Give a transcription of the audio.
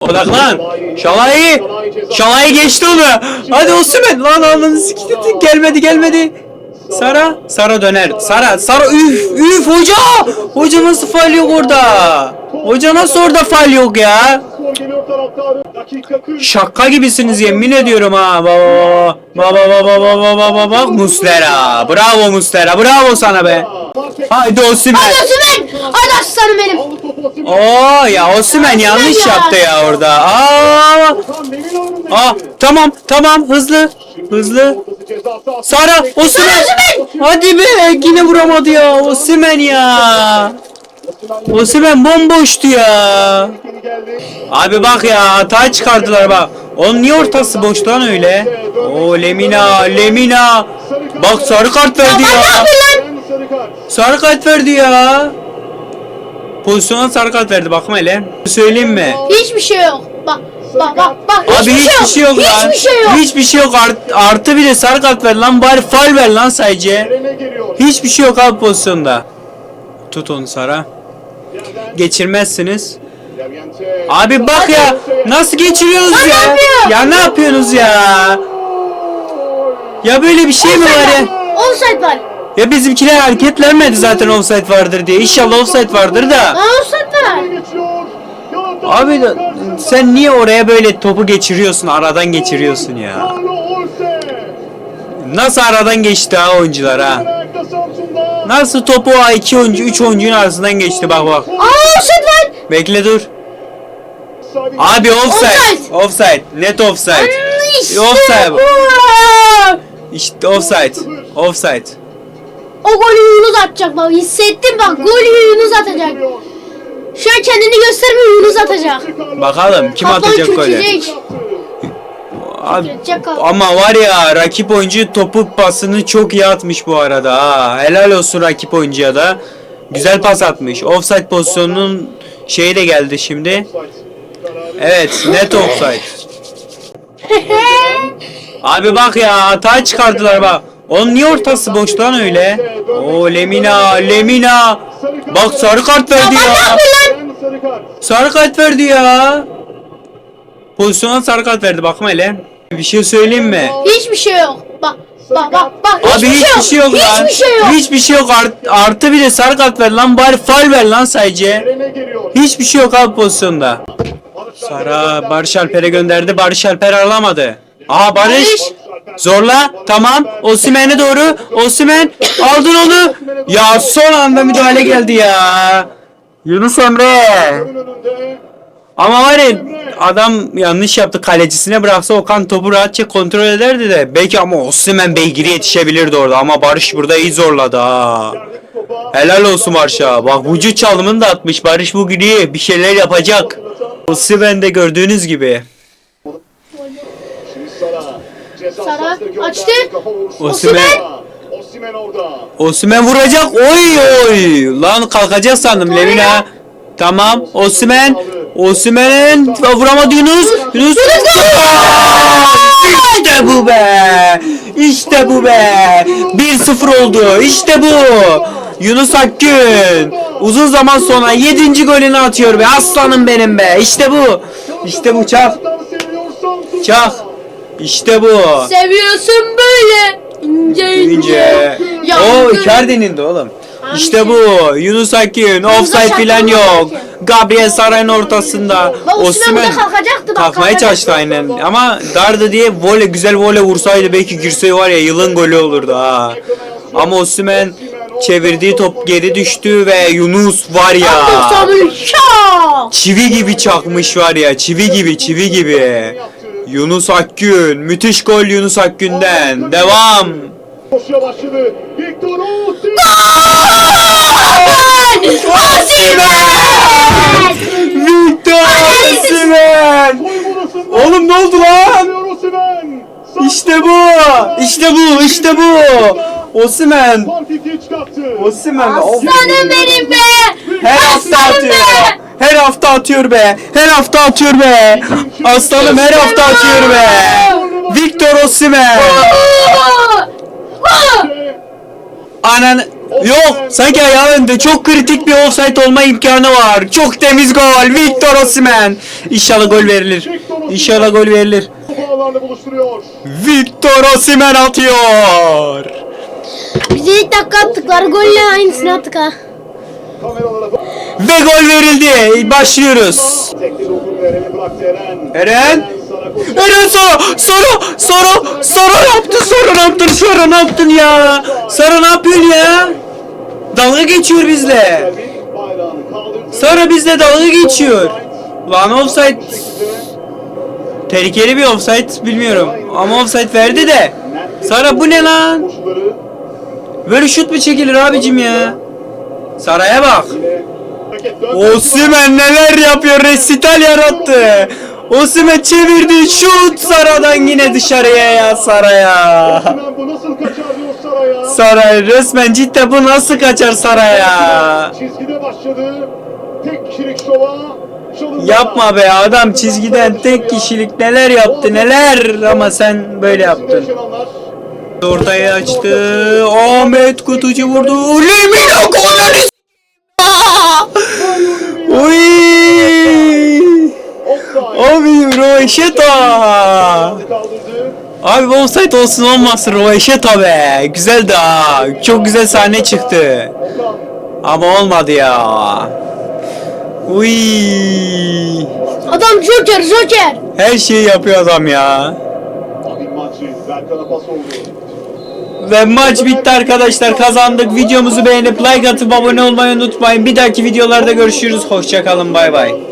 Odaklan. Şalayı. Şalayı geçti onu. Hadi Osman. Lan ananı siktir. Gelmedi gelmedi. Sara. Sara döner. Sara. Sara üf üf hoca. Hoca nasıl faal yok orada? Hoca nasıl orada faal yok ya? Skor geliyor taraftarı. Dakika 40. Şaka gibisiniz yemin ediyorum ha. Baba baba baba baba baba baba Muslera. Bravo Muslera. Bravo sana be. Haydi Osman. Hadi Osman! Hadi aslanım benim! Osimhen. Oo ya Osman yanlış ya. yaptı ya orada. Aa. Aa tamam tamam hızlı. Hızlı. Sara Osman. Hadi be yine vuramadı ya Osman ya. Osman bomboştu ya. Abi bak ya hata çıkardılar bak. Onun niye ortası boş lan öyle? O Lemina Lemina. Bak sarı kart verdi ya. Sarı kart. Verdi ya. Pozisyona sarı kart verdi bakma hele. Söyleyeyim mi? Hiçbir şey yok. Bak bak bak bak. Abi hiçbir şey yok lan. Hiçbir şey yok. Hiçbir şey yok. Art- artı bir de sarı kart ver lan. Bari fal ver lan sadece. Hiçbir şey yok abi pozisyonda. Tut onu Sara. Geçirmezsiniz. Abi bak ya. Nasıl ne ya? Ya ne yapıyorsunuz ya? Ya böyle bir şey mi var ya? Offside var. Ya bizimkiler hareketlenmedi zaten offside vardır diye. İnşallah offside vardır da. Offside var. Abi sen niye oraya böyle topu geçiriyorsun? Aradan geçiriyorsun ya. Nasıl aradan geçti ha oyuncular ha? Nasıl topu o iki oyuncu, üç oyuncunun arasından geçti bak bak. Aa offside var. Bekle dur. Abi offside. Offside. Offside. Net offside. İşte Offside. bu. İşte offside. Offside. O golü Yunus atacak bak. Hissettim bak. Golü Yunus atacak. Şu an kendini göstermiyor Yunus atacak. Bakalım kim Kaplan atacak golü? Abi, ama var ya rakip oyuncu topu pasını çok iyi atmış bu arada ha. Helal olsun rakip oyuncuya da. Güzel pas atmış. Offside pozisyonunun şeyi de geldi şimdi. Evet net offside. Abi bak ya hata çıkardılar bak. Onun niye ortası boş lan öyle? O Lemina Lemina. Bak sarı kart verdi ya. Sarı kart verdi ya. Pozisyona sarı kart verdi bakma hele. Bir şey söyleyeyim mi? Hiçbir şey yok. Bak bak bak bak. Abi hiçbir şey yok lan. Hiçbir şey yok. Hiçbir şey yok. Art- artı bir de sarı kart ver lan. Bari fal ver lan sadece. Hiçbir şey yok abi pozisyonda. Sara Barış Alper'e gönderdi. Barış Alper alamadı. Aa Barış. Zorla. Tamam. Osimhen'e doğru. Osimhen aldın onu. Ya son anda müdahale geldi ya. Yunus Emre. Ama var ya adam yanlış yaptı kalecisine bıraksa Okan topu rahatça kontrol ederdi de belki ama Osimhen beygiri yetişebilirdi orada ama Barış burada iyi zorladı ha. Helal olsun Barış'a. Bak vücut çalımını da atmış. Barış bugün iyi. Bir şeyler yapacak. Osimhen de gördüğünüz gibi. Sara. Açtı. Osimhen. Osimhen orada. Osimhen vuracak. Oy oy. Lan kalkacak sandım Lemina. Tamam. Osimhen. Osimhen vuramadı Yunus. Yunus. İşte bu be. İşte bu be. 1-0 oldu. İşte bu. Yunus Akgün. Uzun zaman sonra 7. golünü atıyor be. Aslanım benim be. İşte bu. İşte bu çak. Çak. İşte bu. Seviyorsun böyle. ince ince. İnce. O. Icardi'nin de oğlum. İşte bu. Yunus Akgün. Offside mı yok. Gabriel Saray'ın ortasında. Osman kalkmaya çalıştı aynen. Ama dardı diye voley güzel voley vursaydı belki girse var ya yılın golü olurdu ha. Ama Osimhen çevirdiği top geri düştü ve Yunus var ya. Çivi gibi çakmış var ya. Çivi gibi çivi gibi. Yunus Akgün. Müthiş gol Yunus Akgün'den. Devam. Koşuya başladı. Victor Osimhen. Victor Osimhen. Soyunmasında. Oğlum ne oldu lan? Victor. İşte bu. İşte bu. İşte bu. Çıkarttı. Osimhen. Aslanım benim be. Her hafta atıyor. Her hafta atıyor be. Her hafta atıyor be. Aslanım her hafta atıyor be. Victor! Aa! Anan Yok sanki ayağı önde çok kritik bir offside olma imkanı var. Çok temiz gol Victor Osimhen. İnşallah gol verilir. İnşallah gol verilir. Victor Osimhen atıyor. Bize ilk dakika attıkları golle aynısını attık ha. Ve gol verildi. Başlıyoruz. Eren. Eren. Eren Sara, Sara, Sara, Sara ne yaptın? Sara ne yaptın? Ya? Sara ne yapıyorsun ya? Dalga geçiyor bizle. Sara bizle dalga geçiyor. Lan offside tehlikeli bir offside bilmiyorum. Ama offside verdi de. Sara bu ne lan? Böyle şut mu çekilir abicim ya? Sara'ya bak. Osimhen neler yapıyor? Resital yarattı. Osimhen çevirdi şut Sara'dan yine dışarıya ya Sara'ya. Osimhen bu nasıl kaçar diyor Saray'a. Saray resmen cidden bu nasıl kaçar Saray'a? Çizgide başladı. Tek kişilik şova. Yapma be adam çizgiden tek kişilik neler yaptı neler ama sen böyle yaptın. Ortaya açtı. Ahmet Kutucu vurdu. Lemina golleri Uy! Offside. Abi. Kaldırdı. Abi offside olsun olmasın Roşeta be. Güzeldi ha. Çok güzel sahne çıktı. Ama olmadı ya. Uy! Adam Joker Joker. Her şeyi yapıyor adam ya. Ve maç bitti arkadaşlar kazandık. Videomuzu beğenip like atıp abone olmayı unutmayın. Bir dahaki videolarda görüşürüz. Hoşçakalın bay bay.